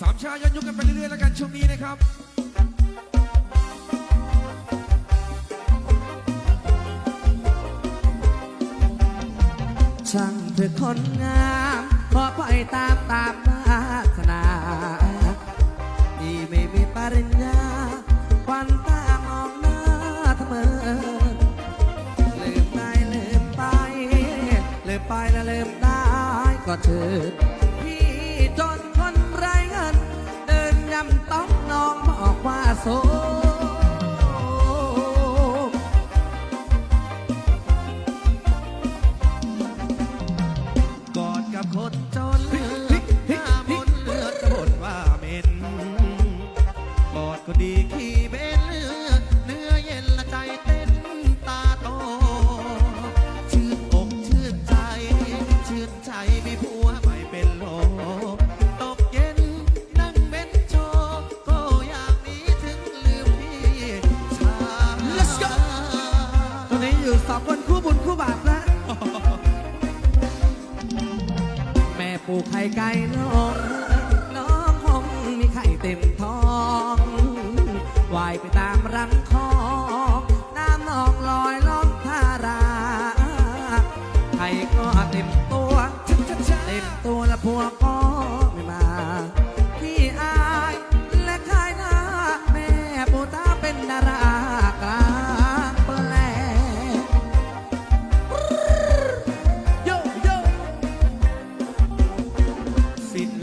สามชาย้อนยุคกันไปเรื่อยๆแล้วกันช่วงนี้นะครับช่างเธอคนงามขอปล่อยตามตามวาสนาที่ไม่มีปริญญาควันตามองหน้าเสมอลืมได้ลืมไปลืมไปและลืมได้ก็เธอ บอกกอดกับคนจนหน้ามนเลือดจะบ่นว่าเหม็นกอดก็ดีขี้ ผูกไข่ไก่ล้องน้องคงมีไข่เต็มท้องว่ายไปตามรังคองน้ำนองลอยล้อมทาราไข่ก็เต็มตัวเต็มตัวละพวก